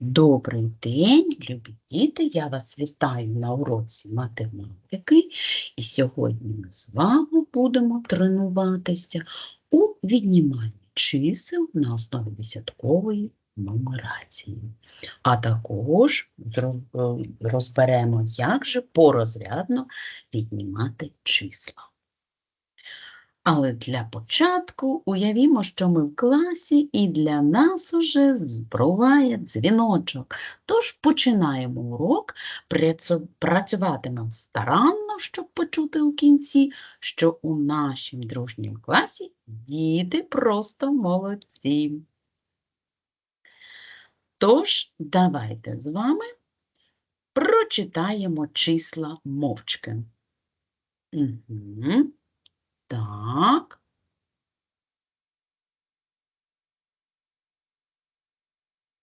Добрий день, любі діти! Я вас вітаю на уроці математики. І сьогодні ми з вами будемо тренуватися у відніманні чисел на основі десяткової нумерації. А також е, розберемо, як же порозрядно віднімати числа. Але для початку уявімо, що ми в класі, і для нас уже збриває дзвіночок. Тож починаємо урок, працю- працюватимемо старанно, щоб почути у кінці, що у нашім дружнім класі діти просто молодці. Тож, давайте з вами прочитаємо числа мовчки. Угу. Так.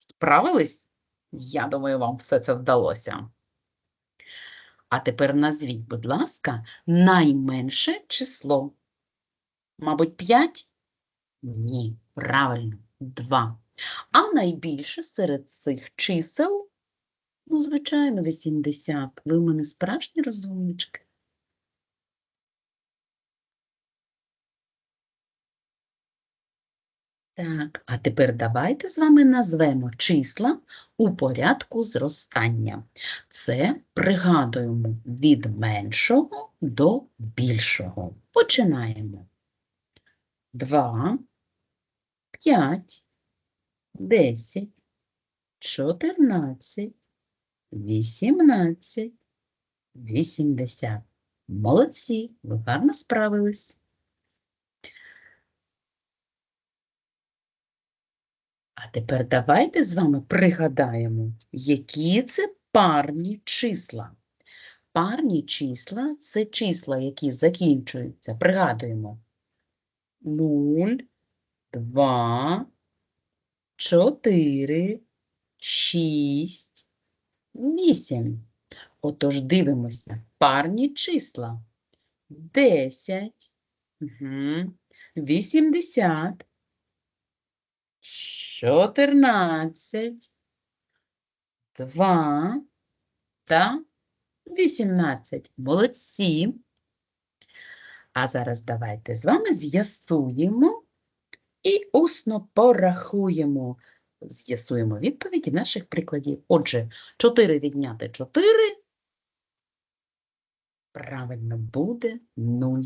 Справились? Я думаю, вам все це вдалося. А тепер назвіть, будь ласка, найменше число. Мабуть, 5? Ні, правильно, 2. А найбільше серед цих чисел, ну, звичайно, 80. Ви в мене справжні розумнички. Так, а тепер давайте з вами назвемо числа у порядку зростання. Це пригадуємо від меншого до більшого. Починаємо. 2, 5, 10, 14, 18, 80. Молодці, ви гарно справились. А тепер давайте з вами пригадаємо, які це парні числа. Парні числа це числа, які закінчуються. Пригадуємо. 0, 2, 4, 6, 8. Отож дивимося. Парні числа. 10, угу. 80, 14, 2 та 18. Молодці. А зараз давайте з вами з'ясуємо і усно порахуємо, з'ясуємо відповіді наших прикладів. Отже, 4 відняти 4. Правильно буде 0.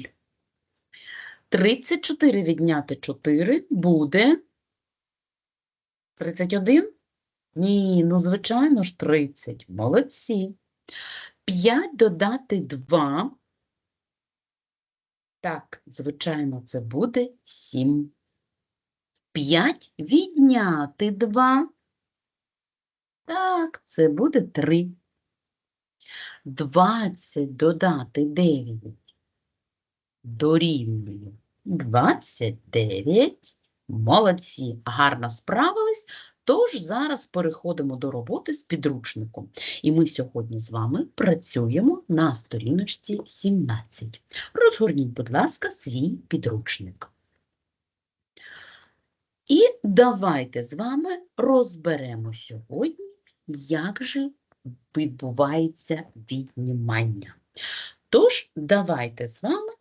34 відняти 4 буде 31? Ні, ну звичайно ж 30. Молодці. 5 додати 2. Так, звичайно, це буде 7. 5 відняти 2. Так, це буде 3. 20 додати 9 дорівнює 29. Молодці, гарно справились. Тож зараз переходимо до роботи з підручником. І ми сьогодні з вами працюємо на сторіночці 17. Розгорніть, будь ласка, свій підручник. І давайте з вами розберемо сьогодні, як же відбувається віднімання. Тож, давайте з вами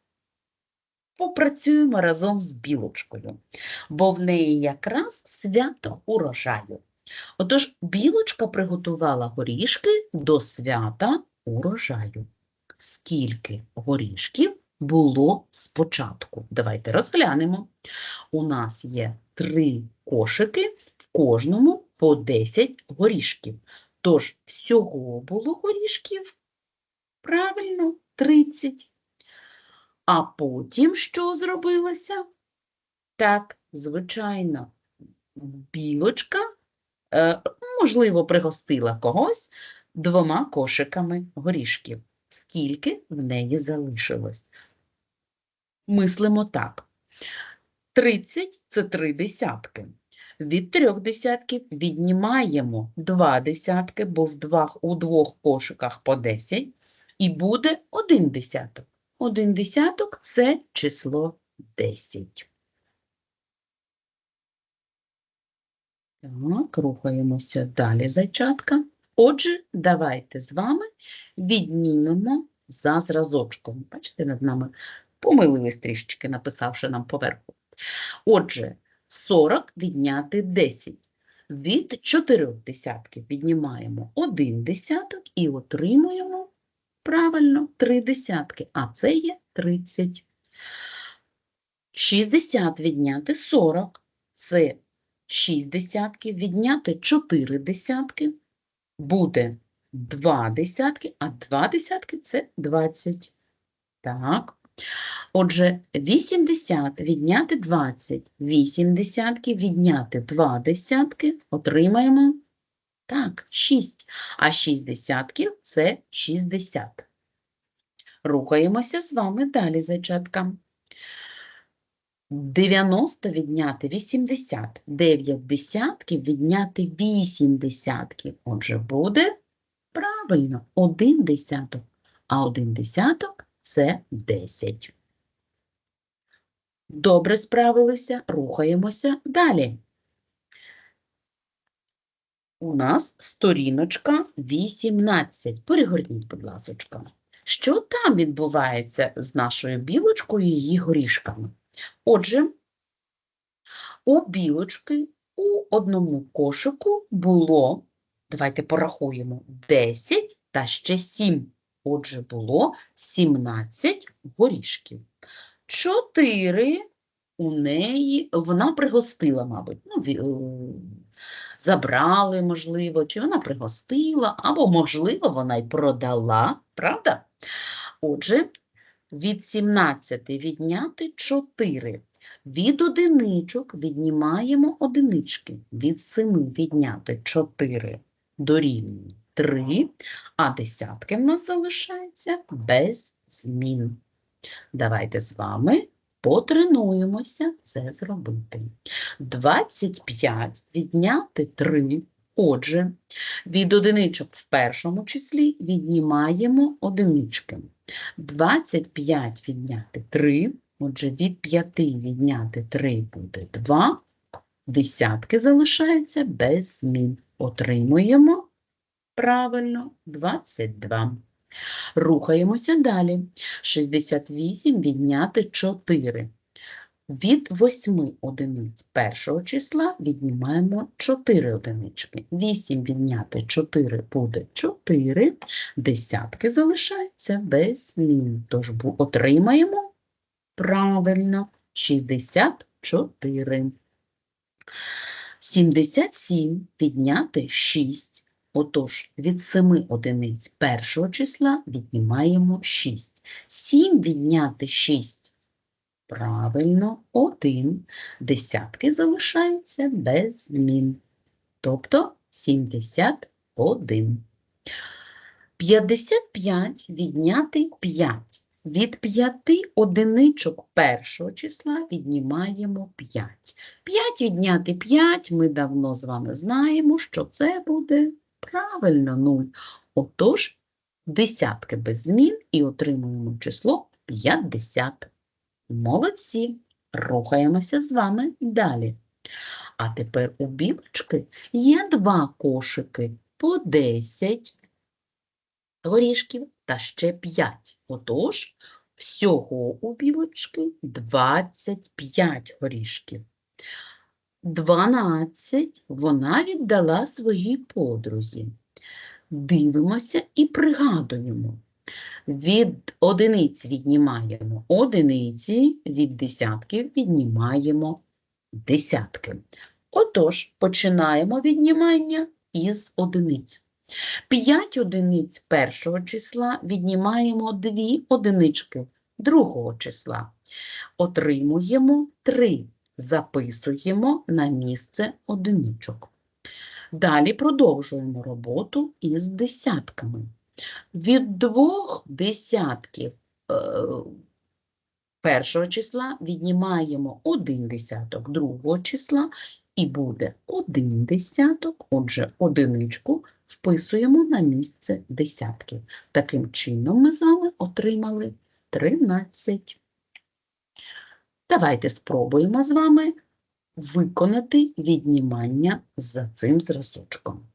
попрацюємо разом з білочкою, бо в неї якраз свято урожаю. Отож, білочка приготувала горішки до свята урожаю. Скільки горішків було спочатку? Давайте розглянемо. У нас є три кошики, в кожному по 10 горішків. Тож всього було горішків, правильно, 30. А потім що зробилося? Так, звичайно, білочка, е, можливо, пригостила когось двома кошиками горішків. Скільки в неї залишилось? Мислимо так. 30 – це три десятки. Від трьох десятків віднімаємо два десятки, бо в двох, у двох кошиках по 10, і буде один десяток. Один десяток – це число 10. Так, рухаємося далі, зайчатка. Отже, давайте з вами віднімемо за зразочком. Бачите, над нами помилились трішечки, написавши нам поверху. Отже, 40 відняти 10. Від 4 десятків віднімаємо 1 десяток і отримуємо правильно 3 десятки, а це є 30. 60 відняти 40 це 6 десятків, відняти 4 десятки буде 2 десятки, а 2 десятки це 20. Так. Отже, 80 відняти 20, 8 десятків відняти 2 десятки, отримаємо, так, 6. А 6 десятків – це 60. Рухаємося з вами далі, зайчатка. 90 відняти 80, 9 десятків відняти 8 десятків. Отже, буде правильно 1 десяток, а 1 десяток – це 10. Добре справилися, рухаємося далі. У нас сторіночка 18. Перегорніть, будь ласочка. Що там відбувається з нашою білочкою і її горішками? Отже, у білочки у одному кошику було, давайте порахуємо, 10 та ще 7. Отже, було 17 горішків. 4 у неї, вона пригостила, мабуть, ну, забрали, можливо, чи вона пригостила, або, можливо, вона й продала, правда? Отже, від 17 відняти 4. Від одиничок віднімаємо одинички. Від 7 відняти 4 дорівнює 3, а десятки в нас залишаються без змін. Давайте з вами потренуємося це зробити. 25 відняти 3. Отже, від одиничок в першому числі віднімаємо одинички. 25 відняти 3, отже, від 5 відняти 3 буде 2, десятки залишаються без змін. Отримуємо правильно 22. Рухаємося далі. 68 відняти 4. Від 8 одиниць першого числа віднімаємо 4 одинички. 8 відняти 4 буде 4, десятки залишаються без змін. Тож отримаємо правильно 64. 77 відняти 6. Отож, від 7 одиниць першого числа віднімаємо 6. 7 відняти 6. Правильно, 1. Десятки залишаються без змін. Тобто 71. 55 відняти 5. Від 5 одиничок першого числа віднімаємо 5. 5 відняти 5 ми давно з вами знаємо, що це буде правильно 0. Отож, десятки без змін і отримуємо число 50. Молодці! Рухаємося з вами далі. А тепер у білочки є два кошики по 10 горішків та ще 5. Отож, всього у білочки 25 горішків. 12 вона віддала своїй подрузі. Дивимося і пригадуємо. Від одиниць віднімаємо одиниці, від десятків віднімаємо десятки. Отож, починаємо віднімання із одиниць. 5 одиниць першого числа віднімаємо 2 одинички другого числа. Отримуємо 3, записуємо на місце одиничок. Далі продовжуємо роботу із десятками. Від двох десятків е, першого числа віднімаємо один десяток другого числа і буде один десяток, отже, одиничку вписуємо на місце десятків. Таким чином ми з вами отримали 13. Давайте спробуємо з вами виконати віднімання за цим зразочком.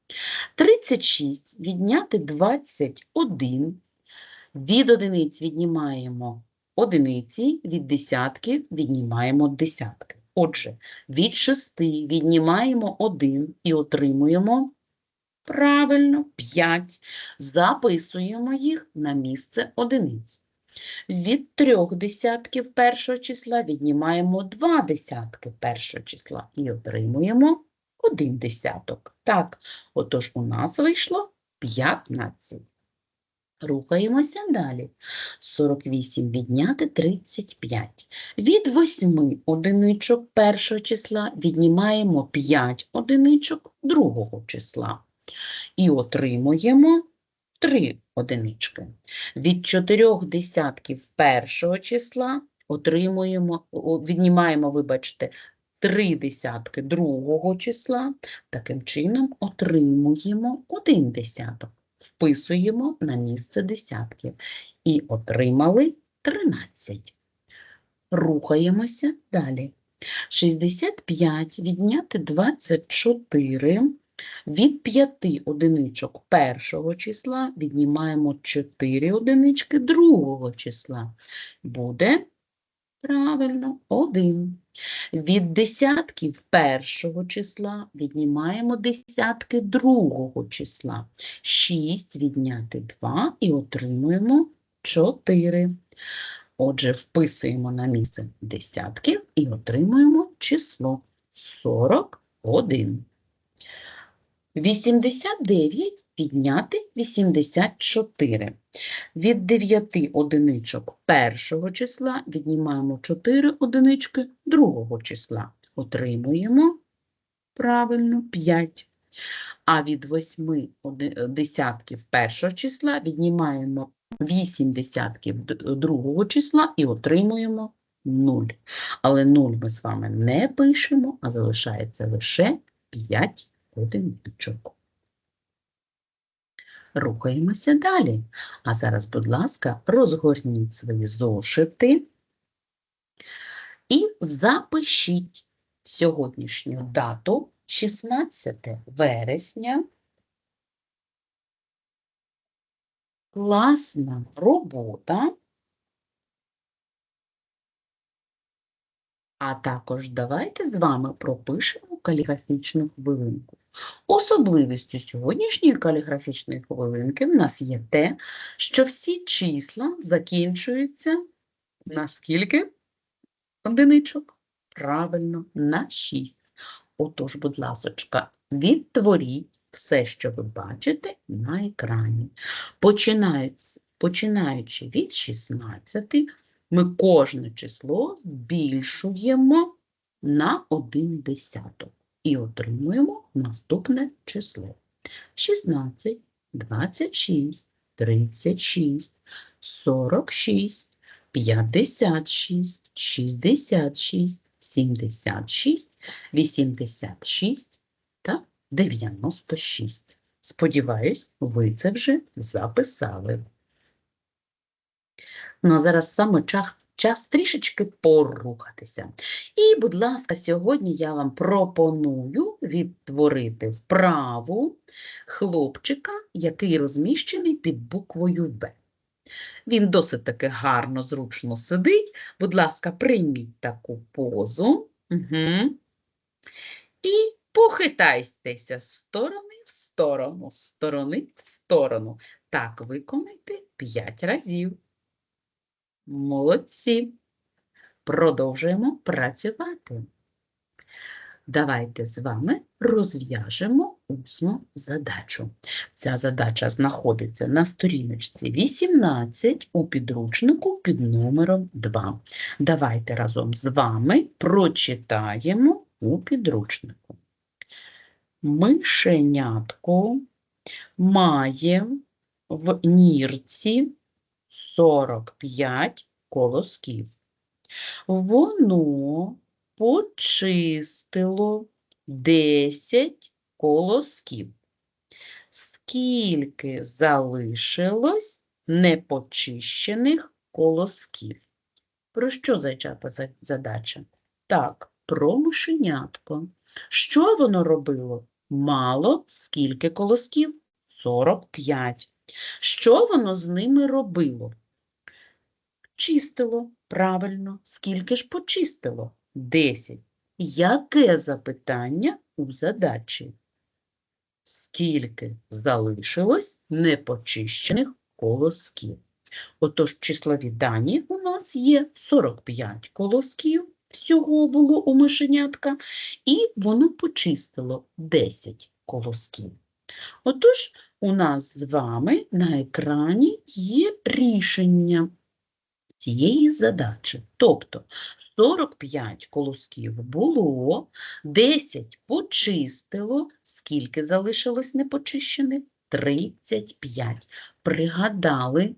36 відняти 21. Від одиниць віднімаємо одиниці, від десятків віднімаємо десятки. Отже, від 6 віднімаємо 1 і отримуємо правильно 5. Записуємо їх на місце одиниць. Від трьох десятків першого числа віднімаємо два десятки першого числа і отримуємо один десяток. Так, отож у нас вийшло 15. Рухаємося далі. 48 відняти 35. Від 8 одиничок першого числа віднімаємо 5 одиничок другого числа. І отримуємо 3 одинички. Від 4 десятків першого числа отримуємо, віднімаємо, вибачте, 3 десятки другого числа. Таким чином отримуємо 1 десяток. Вписуємо на місце десятків і отримали 13. Рухаємося далі. 65 відняти 24. Від 5 одиничок першого числа віднімаємо 4 одинички другого числа. Буде правильно 1. Від десятків першого числа віднімаємо десятки другого числа. 6 відняти 2 і отримуємо 4. Отже, вписуємо на місце десятків і отримуємо число 41. 89 відняти 84. Від 9 одиничок першого числа віднімаємо 4 одинички другого числа. Отримуємо правильно 5. А від 8 десятків першого числа віднімаємо 8 десятків другого числа і отримуємо 0. Але 0 ми з вами не пишемо, а залишається лише 5 одиничок. Рухаємося далі. А зараз, будь ласка, розгорніть свої зошити і запишіть сьогоднішню дату 16 вересня. Класна робота. А також давайте з вами пропишемо каліграфічну хвилинку. Особливістю сьогоднішньої каліграфічної хвилинки в нас є те, що всі числа закінчуються на скільки одиничок? Правильно, на 6. Отож, будь ласочка, відтворіть все, що ви бачите на екрані. Починаючи, від 16, ми кожне число збільшуємо на 1 десяток і отримуємо наступне число. 16, 26, 36, 46, 56, 66, 76, 86 та 96. Сподіваюсь, ви це вже записали. Ну, а зараз саме час, час трішечки порухатися. І, будь ласка, сьогодні я вам пропоную відтворити вправу хлопчика, який розміщений під буквою Б. Він досить таки гарно, зручно сидить. Будь ласка, прийміть таку позу. Угу. І похитайтеся з сторони в сторону, з сторони в сторону. Так виконайте 5 разів. Молодці. Продовжуємо працювати. Давайте з вами розв'яжемо усну задачу. Ця задача знаходиться на сторіночці 18 у підручнику під номером 2. Давайте разом з вами прочитаємо у підручнику. Мишенятко має в нірці 45 колосків. Воно почистило 10 колосків. Скільки залишилось непочищених колосків? Про що зайчата задача? Так, про мишенятко. Що воно робило? Мало скільки колосків? 45. Що воно з ними робило? Чистило, правильно. Скільки ж почистило? 10. Яке запитання у задачі? Скільки залишилось непочищених колосків? Отож, числові дані у нас є 45 колосків, всього було у мишенятка, і воно почистило 10 колосків. Отож, у нас з вами на екрані є рішення цієї задачі. Тобто 45 колосків було, 10 почистило, скільки залишилось непочищених? 35. Пригадали,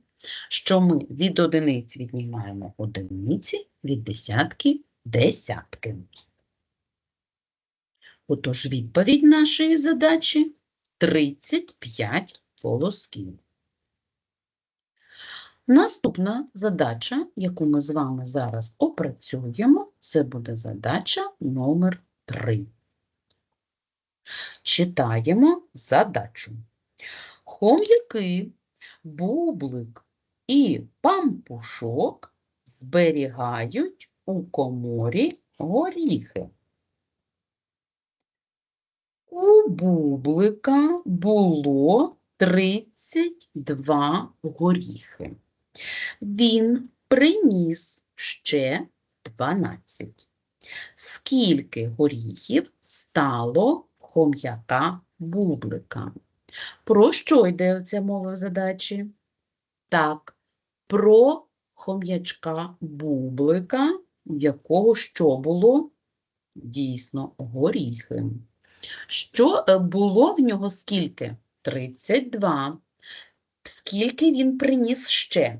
що ми від одиниць віднімаємо одиниці, від десятки десятки. Отож, відповідь нашої задачі 35 колосків. Наступна задача, яку ми з вами зараз опрацюємо, це буде задача номер 3. Читаємо задачу. Хом'яки, бублик і пампушок зберігають у коморі горіхи. У бублика було 32 горіхи. Він приніс ще 12. Скільки горіхів стало хом'яка бублика? Про що йде ця мова в задачі? Так, про хом'ячка бублика, якого що було? Дійсно, горіхи. Що е, було в нього скільки? 32. Скільки він приніс ще?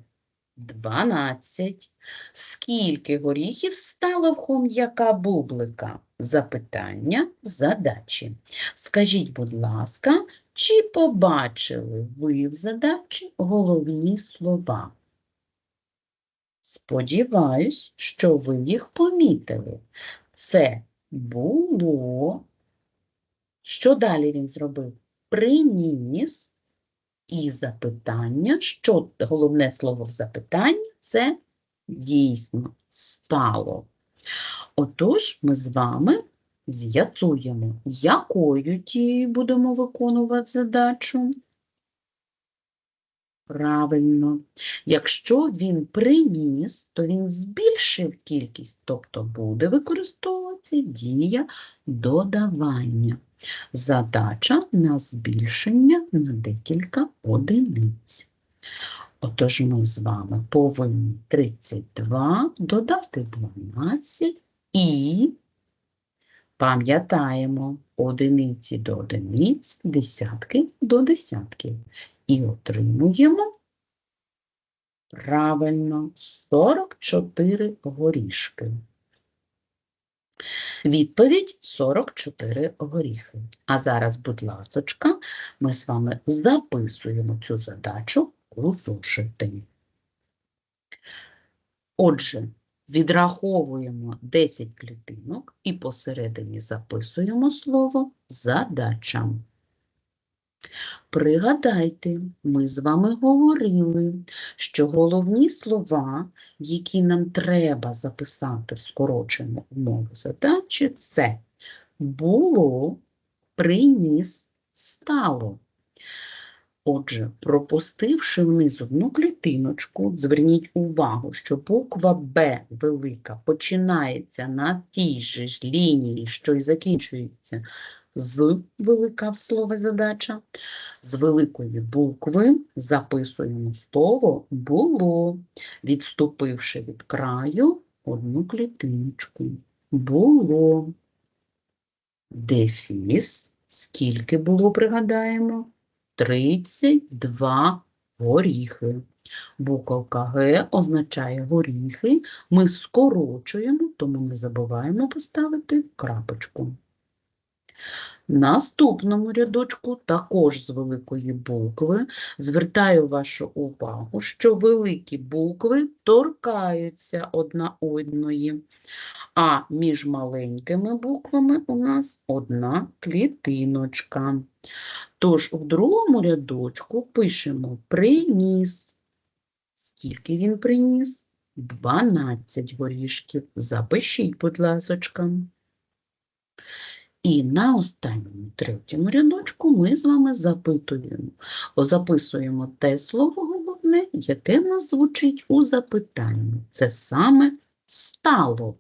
12. Скільки горіхів стало в хом'яка бублика? Запитання задачі. Скажіть, будь ласка, чи побачили ви в задачі головні слова? Сподіваюсь, що ви їх помітили. Це було. Що далі він зробив? Приніс і запитання. Що головне слово в запитанні це дійсно стало. Отож, ми з вами з'ясуємо, якою тією будемо виконувати задачу. Правильно. Якщо він приніс, то він збільшив кількість, тобто буде використовуватися дія додавання. Задача на збільшення на декілька одиниць. Отож ми з вами повинні 32 додати 12 і пам'ятаємо одиниці до одиниць, десятки до десятків. І отримуємо правильно 44 горішки. Відповідь 44 горіхи. А зараз, будь ласочка, ми з вами записуємо цю задачу у зошити. Отже, відраховуємо 10 клітинок і посередині записуємо слово задача. Пригадайте, ми з вами говорили, що головні слова, які нам треба записати в скорочену умову задачі, це було, приніс, стало. Отже, пропустивши вниз одну клітиночку, зверніть увагу, що буква Б велика починається на тій же ж лінії, що й закінчується з велика в слово задача. З великої букви записуємо слово було, відступивши від краю одну клітиночку. Було. Дефіс. Скільки було, пригадаємо? 32 горіхи. Буковка Г означає горіхи. Ми скорочуємо, тому не забуваємо поставити крапочку. Наступному рядочку, також з великої букви, звертаю вашу увагу, що великі букви торкаються одна одної, а між маленькими буквами у нас одна клітиночка. Тож у другому рядочку пишемо приніс. Скільки він приніс? 12 горішків. Запишіть, будь ласочка. І на останньому третьому рядочку ми з вами запитуємо, записуємо те слово головне, яке в нас звучить у запитанні. Це саме стало.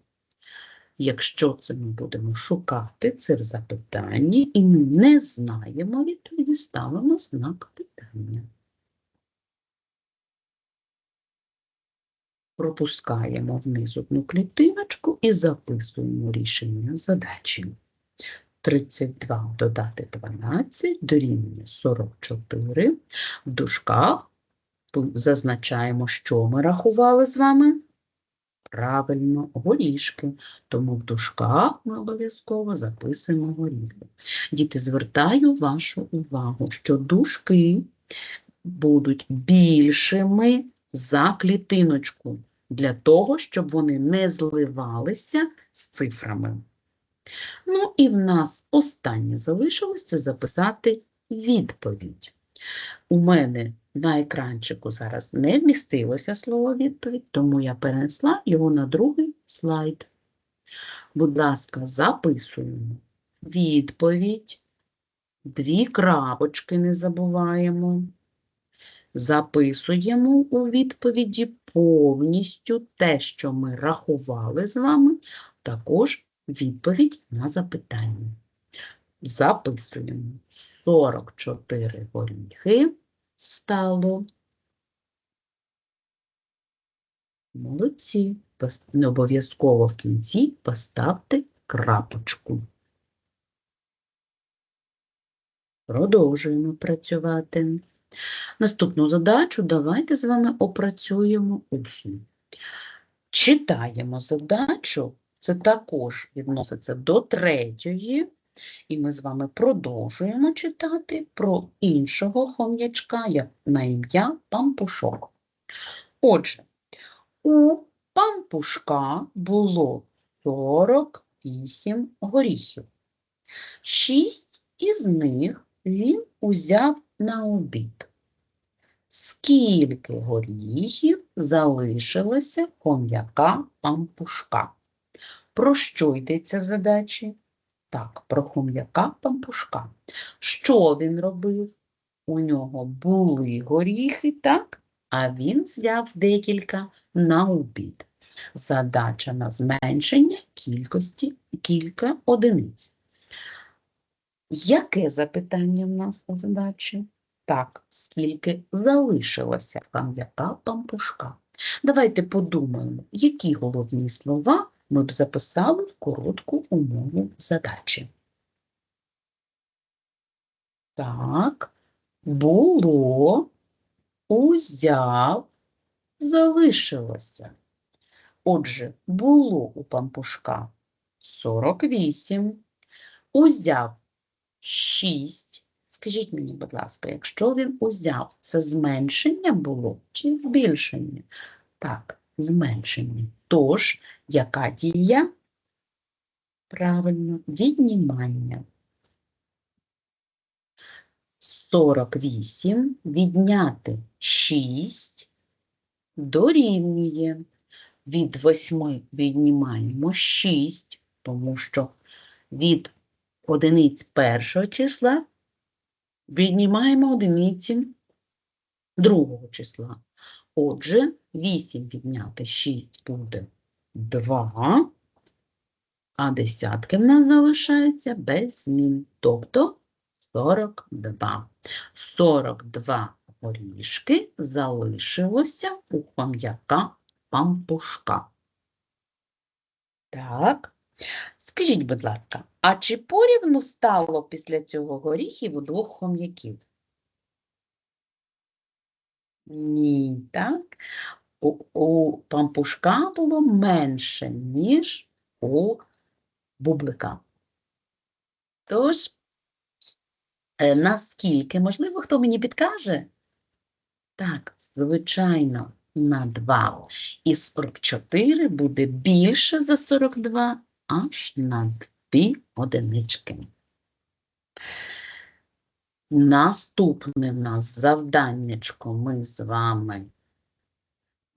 Якщо це ми будемо шукати, це в запитанні, і ми не знаємо відповіді, ставимо знак питання. Пропускаємо вниз одну клітиночку і записуємо рішення задачі. 32 додати 12 дорівнює 44. В дужках тут зазначаємо, що ми рахували з вами. Правильно, горішки. Тому в дужках ми обов'язково записуємо горіхи. Діти, звертаю вашу увагу, що дужки будуть більшими за клітиночку, для того, щоб вони не зливалися з цифрами. Ну і в нас останнє залишилось це записати відповідь. У мене на екранчику зараз не вмістилося слово відповідь, тому я перенесла його на другий слайд. Будь ласка, записуємо відповідь, дві крапочки не забуваємо. Записуємо у відповіді повністю те, що ми рахували з вами, також відповідь на запитання. Записуємо 44 горіхи стало. Молодці. Не обов'язково в кінці поставте крапочку. Продовжуємо працювати. Наступну задачу давайте з вами опрацюємо усно. Читаємо задачу, це також відноситься до третьої, і ми з вами продовжуємо читати про іншого хом'ячка на ім'я Пампушок. Отже, у Пампушка було 48 горіхів. Шість із них він узяв на обід. Скільки горіхів залишилося хом'яка пампушка? Про що йдеться в задачі? Так, про хом'яка пампушка. Що він робив? У нього були горіхи, так? А він взяв декілька на обід. Задача на зменшення кількості кілька одиниць. Яке запитання в нас у задачі? Так, скільки залишилося хом'яка пампушка? Давайте подумаємо, які головні слова ми б записали в коротку умову задачі. Так, було, узяв, залишилося. Отже, було у пампушка 48, узяв 6. Скажіть мені, будь ласка, якщо він узяв, це зменшення було чи збільшення? Так, зменшення. Тож, яка дія? Правильно, віднімання. 48 відняти 6 дорівнює. Від 8 віднімаємо 6, тому що від одиниць першого числа віднімаємо одиниці другого числа. Отже, 8 відняти 6 буде 2, а десятки в нас залишаються без змін, тобто 42. 42 горішки залишилося у хом'яка пампушка. Так. Скажіть, будь ласка, а чи порівну стало після цього горіхів у двох хом'яків? Ні, так? У, пампушка було менше, ніж у бублика. Тож, е, наскільки, можливо, хто мені підкаже? Так, звичайно, на 2. І 44 буде більше за 42, аж на 2 одинички. Наступне в нас завданнячко ми з вами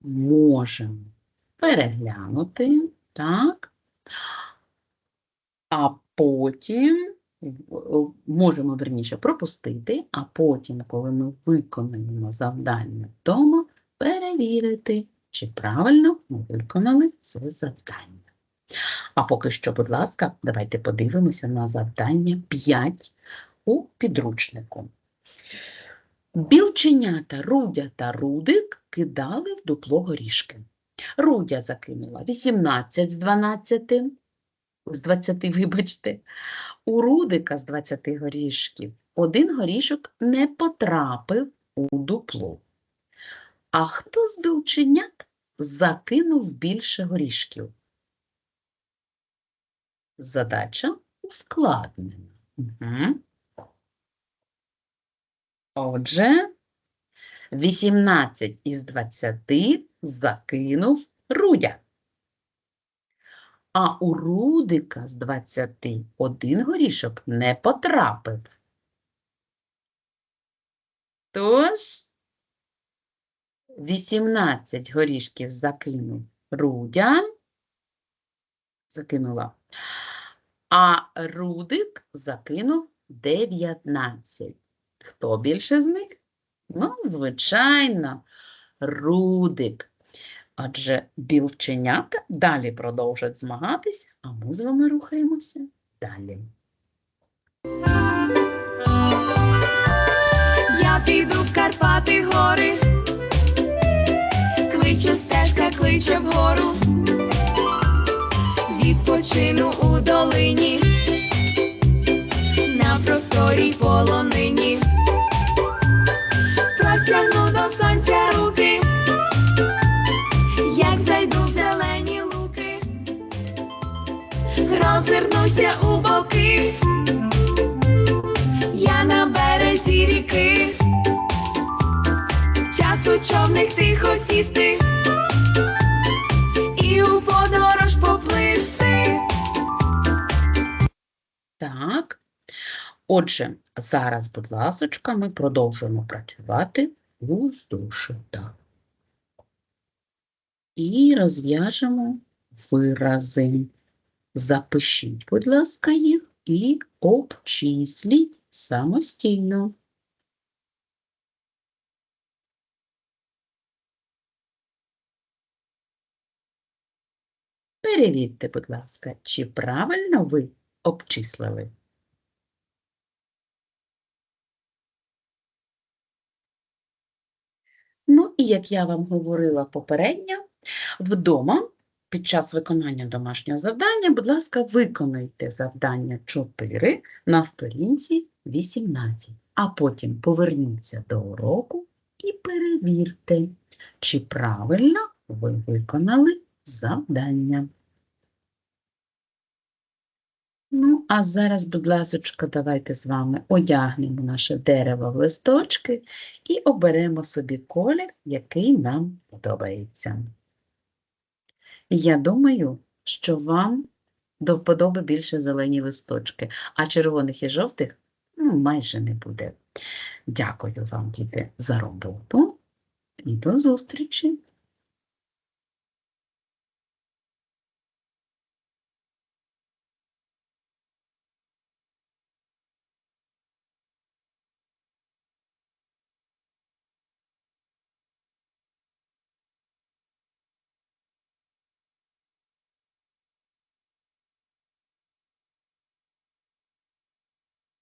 можемо переглянути, так? А потім можемо верніше пропустити, а потім, коли ми виконаємо завдання вдома, перевірити, чи правильно ми виконали це завдання. А поки що, будь ласка, давайте подивимося на завдання 5 у підручнику. Білченята Рудя та Рудик кидали в дупло горішки. Рудя закинула 18 з 12, з 20, вибачте. У Рудика з 20 горішків один горішок не потрапив у дупло. А хто з білченят закинув більше горішків? Задача ускладнена. Угу. Отже, 18 із 20 закинув Рудя. А у Рудика з 20 один горішок не потрапив. Тож 18 горішків закинув Рудя, закинула, а Рудик закинув 19. Хто більше з них? Ну, звичайно, Рудик. Адже білченята далі продовжать змагатись, а ми з вами рухаємося далі. Я піду в Карпати гори, кличу стежка, кличе вгору, відпочину у долині, на просторій полонині, розвернуся у боки. Я на березі ріки, час у човник тихо сісти і у подорож поплисти. Так. Отже, зараз, будь ласочка, ми продовжуємо працювати у зошитах. І розв'яжемо вирази. Запишіть, будь ласка, їх і обчисліть самостійно. Перевірте, будь ласка, чи правильно ви обчислили. Ну, і як я вам говорила попередньо, вдома під час виконання домашнього завдання, будь ласка, виконайте завдання 4 на сторінці 18, а потім поверніться до уроку і перевірте, чи правильно ви виконали завдання. Ну, а зараз, будь ласочка, давайте з вами одягнемо наше дерево в листочки і оберемо собі колір, який нам подобається. Я думаю, що вам до вподоби більше зелені листочки, а червоних і жовтих ну, майже не буде. Дякую вам, діти, за роботу і до зустрічі!